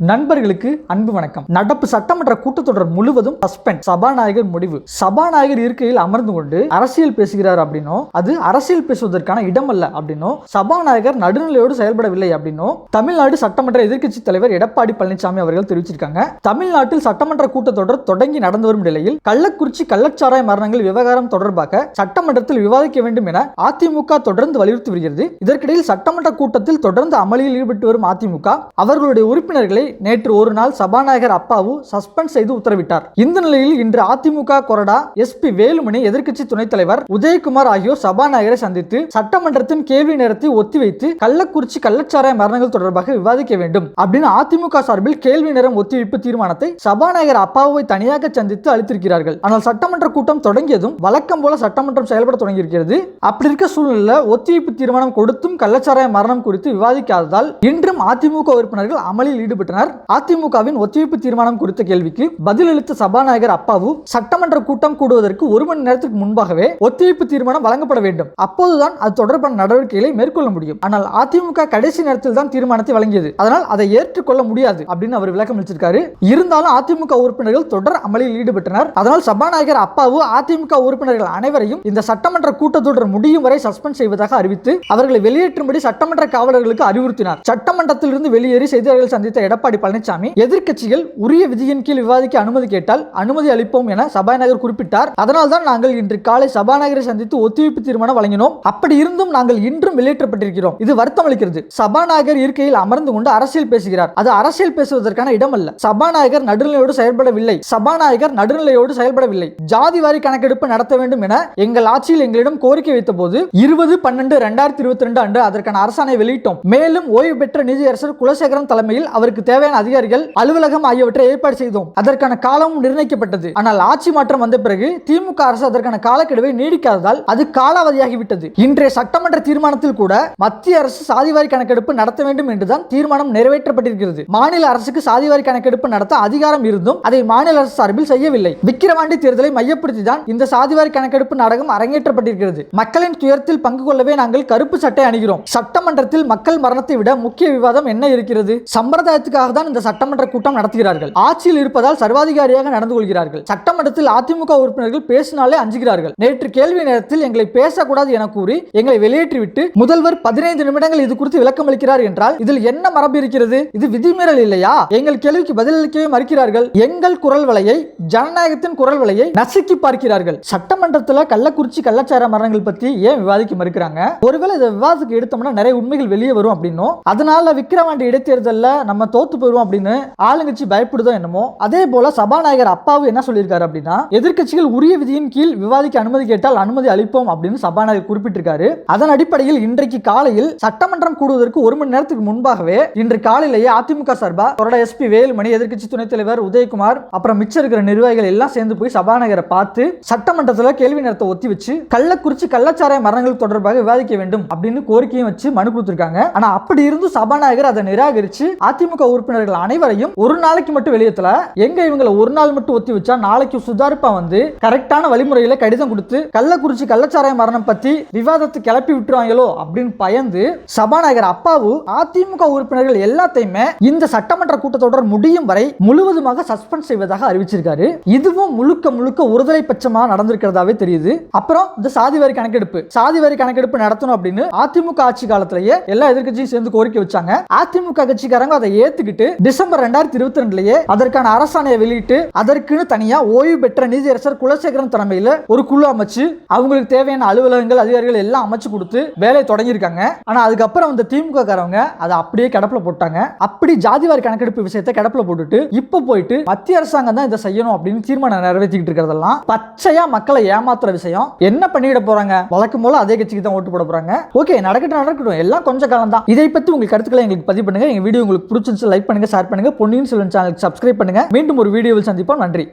நண்பர்களுக்கு அன்பு வணக்கம். நடப்பு சட்டமன்ற கூட்டத்தொடர் முழுவதும் சஸ்பெண்ட். சபாநாயகர் முடிவு. சபாநாயகர் இருக்கையில் அமர்ந்து கொண்டு அரசியல் பேசுகிறார் அப்படின்னோ அது அரசியல் பேசுவதற்கான இடம் அல்ல அப்படின்னோ சபாநாயகர் நடுநிலையோடு செயல்படவில்லை அப்படின்னும் தமிழ்நாடு சட்டமன்ற எதிர்க்கட்சி தலைவர் எடப்பாடி பழனிசாமி அவர்கள் தெரிவிச்சிருக்காங்க. தமிழ்நாட்டில் சட்டமன்ற கூட்டத்தொடர் தொடங்கி நடந்து வரும் நிலையில் கள்ளக்குறிச்சி கள்ளச்சாராய மரணங்கள் விவகாரம் தொடர்பாக சட்டமன்றத்தில் விவாதிக்க வேண்டும் என அதிமுக தொடர்ந்து வலியுறுத்தி வருகிறது. இதற்கிடையில் சட்டமன்ற கூட்டத்தில் தொடர்ந்து அமளியில் ஈடுபட்டு வரும் அதிமுக அவர்களுடைய உறுப்பினர்களை நேற்று ஒரு நாள் சபாநாயகர் அப்பாவு சஸ்பெண்ட் செய்து உத்தரவிட்டார். இந்த நிலையில் இன்று அதிமுக கொறடா எஸ்பி வேலுமணி எதிர்க்கட்சி துணைத் தலைவர் உதயகுமார் ஆகியோர் சபாநாயகரை சந்தித்து சட்டமன்றத்தின் கேள்வி நேரத்தை ஒத்திவைத்து கள்ளக்குறிச்சி கள்ளச்சாராய மரணங்கள் தொடர்பாக விவாதிக்க வேண்டும் அப்படின்னு அதிமுக சார்பில் கேள்வி நேரம் ஒத்திவைப்பு தீர்மானத்தை சபாநாயகர் அப்பாவை தனியாக சந்தித்து அளித்திருக்கிறார்கள். ஆனால் சட்டமன்ற கூட்டம் தொடங்கியதும் வழக்கம் போல சட்டமன்றம் செயல்பட தொடங்கியிருக்கிறது. அப்படி இருக்க சூழ்நிலையில் ஒத்திவைப்பு தீர்மானம் கொடுத்தும் கள்ளச்சாராய மரணம் குறித்து விவாதிக்காததால் இன்றும் அதிமுக உறுப்பினர்கள் அமலில் ஈடுபட்டனர். அதிமுகவின் ஒத்திவைப்பு தீர்மானம் குறித்த கேள்விக்கு பதிலளித்த சபாநாயகர் அப்பாவு சட்டமன்ற கூட்டம் கூடுவதற்கு ஒரு மணி நேரத்துக்கு முன்பாகவே ஒத்திவைப்பு தீர்மானம் வழங்கப்பட வேண்டும். அப்போதுதான் அது தொடர்பான நடவடிக்கைகளை மேற்கொள்ள முடியும். ஆனால் அதிமுக கடைசி நேரத்தில் தான் தீர்மானத்தை வழங்கியது. அதனால் அதை ஏற்றுக்கொள்ள முடியாது அப்படின்னு அவர் விளக்கம் அளிச்சிருக்காரு. இருந்தாலும் அதிமுக உறுப்பினர்கள் தொடர் அமளியில் ஈடுபட்டனர். அதனால் சபாநாயகர் அப்பாவு அதிமுக உறுப்பினர்கள் அனைவரையும் இந்த சட்டமன்ற கூட்டத்தொடர் முடியும் வரை சஸ்பெண்ட் செய்வதாக அறிவித்து அவர்களை வெளியேற்றும்படி சட்டமன்ற காவலர்களுக்கு அறிவுறுத்தினார். சட்டமன்றத்திலிருந்து வெளியேறி செய்தியாளர்கள் சந்தித்த எடப்பாடி பழனிசாமி எதிர்க்கட்சிகள் உரிய விதியின் கீழ் விவாதிக்க அனுமதி கேட்டால் அனுமதி அளிப்போம் என சபாநாயகர் குறிப்பிட்டார். அதனால் தான் நாங்கள் இன்று காலை சபாநாயகரை சந்தித்து ஒத்திவைப்பு தீர்மானம் வழங்கினோம். அப்படி இருந்தும் நாங்கள் இன்றும் வெளியேற்றப்பட்டிருக்கிறோம். இது வருத்தம் அளிக்கிறது. சபாநாயகர் இருக்கையில் அமர்ந்து கொண்டு அரசியல் பேசுகிறார். அது அரசியல் பேசுவதற்கான இடம் அல்ல சபாநாயகர் நடுநிலையோடு செயல்படவில்லை. சபாநாயகர் நடுநிலையோடு செயல்படவில்லை. ஜாதி வாரி கணக்கெடுப்பு நடத்த வேண்டும் என எங்கள் ஆட்சியில் எங்களிடம் கோரிக்கை வைத்த போது இருபது பன்னெண்டு ரெண்டாயிரத்தி இருபத்தி ரெண்டு அன்று அதற்கான அரசாணை வெளியிட்டோம். மேலும் ஓய்வு பெற்ற நீதியரசர் குலசேகரன் தலைமையில் அவருக்கு தேவையான அதிகாரிகள் அலுவலகம் ஆகியவற்றை ஏற்பாடு செய்தோம். அதற்கான காலமும் நிர்ணயிக்கப்பட்டது. ஆனால் ஆட்சி மாற்றம் வந்த பிறகு திமுக அரசு அதற்கான காலக்கெடுவை நீடிக்காததால் அது காலாவதியாகிவிட்டது. இன்றைய சட்டமன்ற தீர்மானத்தில் கூட மத்திய அரசு சாதிவாரி கணக்கெடுப்பு நடத்த வேண்டும் என்றுதான் தீர்மானம் நிறைவேற்றப்பட்டிருக்கிறது. மாநில அரசுக்கு சாதிவாரி கணக்கெடுப்பு நடத்த அதிகாரம் இருந்தும் அதை மாநில அரசு சார்பில் செய்யவில்லை. விக்கிரவாண்டி தேர்தலை மையப்படுத்தி தான் இந்த சாதிவாரி கணக்கெடுப்பு நாடகம் அரங்கேற்றப்பட்டிருக்கிறது. மக்களின் துயரத்தில் பங்கு கொள்ளவே நாங்கள் கருப்பு சட்டை அணிகிறோம். சட்டமன்றத்தில் மக்கள் மரணத்தை விட முக்கிய விவாதம் என்ன இருக்கிறது? சம்பிரதாயத்துக்காக தான் இந்த சட்டமன்ற கூட்டம் நடத்துகிறார்கள். ஆட்சியில் இருப்பதால் சர்வாதிகாரியாக நடந்து கொள்கிறார்கள். சட்டமன்றத்தில் அதிமுக உறுப்பினர்கள் பேசினாலே அஞ்சுகிறார்கள். நேற்று கேள்வி நேரத்தில் எங்களை பேசக்கூடாது என கூறி எங்களை வெளியேற்றிவிட்டு முதல்வர் பதினைந்து நிமிடங்கள் இது குறித்து விளக்கம் அளிக்கிறார் என்றால் இதில் என்ன மரபு இருக்கிறது? இது விதிமீறல் இல்லையா? எங்கள் கேள்விக்கு பதிலளிக்கவே மறுக்கிறார்கள். எங்கள் குரல் வலையை ஜனநாயகத்தின் குரல் வலையை நசுக்கி பார்க்கிறார்கள். சட்டமன்றத்தில் கள்ளக்குறிச்சி கள்ளச்சார மரணங்கள் பத்தி ஏன் விவாதிக்க மறுக்கிறாங்க? ஒருவேளை இதை விவாதத்துக்கு எடுத்தோம்னா நிறைய உண்மைகள் வெளியே வரும் அப்படின்னும் அதனால விக்கிரவாண்டி இடைத்தேர்தலில் நம்ம தோத்து போயிடும் அப்படின்னு ஆளுங்கட்சி பயப்படுதோ என்னமோ அதே போல சபாநாயகர் அப்பாவு என்ன சொல்லியிருக்காரு அப்படின்னா எதிர்கட்சிகள் உரிய விதியின் கீழ் விவாதிக்க அனுமதி கேட்டால் அனுமதி அளிப்போம் அப்படின்னு சபாநாயகர் குறிப்பிட்டிருக்காரு. அதன் அடிப்படையில் இன்றைக்கு காலையில் சட்டமன்றம் கூடுவதற்கு ஒரு மணி நேரத்துக்கு முன்பாகவே இன்று காலையிலேயே அதிமுக சார்பா கொரடா எஸ்பி வேலுமணி எதிர்கட்சி துணைத் தலைவர் உதயகுமார் அப்புறம் மிச்சம் இருக்கிற நிர்வாகிகள் எல்லாம் சேர்ந்து போய் சபாநாயகரை பார்த்து சட்டமன்றத்தில் கேள்வி நேரத்தை ஒத்தி வச்சு கள்ளக்குறிச்சி கள்ளச்சாராய மரணங்கள் தொடர்பாக விவாதிக்க வேண்டும் அப்படின்னு கோரிக்கையும் வச்சு மனு கொடுத்திருக்காங்க. ஆனா அப்படி இருந்து சபாநாயகர் அதை நிராகரிச்சு அதிமுக உறுப்பினர்கள் அனைவரையும் ஒரு நாளைக்கு மட்டும் வெளியேற்றல. எங்க இவங்களை ஒரு நாள் மட்டும் ஒத்தி வச்சா நாளைக்கு சுதாரிப்பா வந்து கரெக்டான வழிமுறையில கடிதம் கொடுத்து கள்ளக்குறிச்சி கள்ளச்சாராய மரணம் பத்தி விவாதத்தை கிளப்பி விட்டுருவாங்களோ அப்படின்னு பயந்து சபாநாயகர் அப்பாவு அதிமுக உறுப்பினர்கள் எல்லாத்தையுமே இந்த சட்டமன்ற கூட்டத்தொடர் முடியும் வரை முழுவதுமாக சஸ்பெண்ட் செய்வதாக அறிவிச்சிருக்காரு. இதுவும் முழுக்க முழுக்க ஒருதலை பட்சமா நடந்திருக்கிறதாவே தெரியுது. அப்புறம் இந்த சாதி வரி கணக்கெடுப்பு சாதி வரி கணக்கெடுப்பு நடத்தணும் அப்படின்னு அதிமுக ஆட்சி காலத்திலேயே எல்லா எதிர்கட்சியும் சேர்ந்து கோரிக்கை வச்சாங்க. அதிமுக கட்சிக்காரங்க அதை ஏத்து எடுத்துக்கிட்டு டிசம்பர் ரெண்டாயிரத்தி இருபத்தி ரெண்டுலயே அதற்கான அரசாணையை வெளியிட்டு அதற்குன்னு தனியா ஓய்வு பெற்ற நீதியரசர் குலசேகரன் தலைமையில் ஒரு குழு அமைச்சு அவங்களுக்கு தேவையான அலுவலகங்கள் அதிகாரிகள் எல்லாம் அமைச்சு கொடுத்து வேலையை தொடங்கியிருக்காங்க. ஆனா அதுக்கப்புறம் அந்த திமுக காரவங்க அதை அப்படியே கிடப்புல போட்டாங்க. அப்படி ஜாதிவாரி கணக்கெடுப்பு விஷயத்தை கிடப்புல போட்டுட்டு இப்ப போயிட்டு மத்திய அரசாங்கம் தான் இதை செய்யணும் அப்படின்னு தீர்மானம் நிறைவேற்றிக்கிட்டு இருக்கிறதெல்லாம் பச்சையா மக்களை ஏமாத்துற விஷயம். என்ன பண்ணிட போறாங்க? வழக்கம் போல அதே கட்சிக்கு தான் ஓட்டு போட போறாங்க. ஓகே நடக்கட்டும் நடக்கட்டும். எல்லாம் கொஞ்சம் காலம் தான் இதை பத்தி உங்களுக்கு கருத்துக்களை எங்களுக்கு பதிவு பண்ணுங்க. எங்க வீடியோ உங்களுக்கு பிடிச்சிருந்துச்சு லைக் பண்ணுங்க ஷேர் பண்ணுங்க பொன்னியின் செல்வன் சேனலுக்கு சப்ஸ்கிரைப் பண்ணுங்க. மீண்டும் ஒரு வீடியோவில் சந்திப்போம். நன்றி.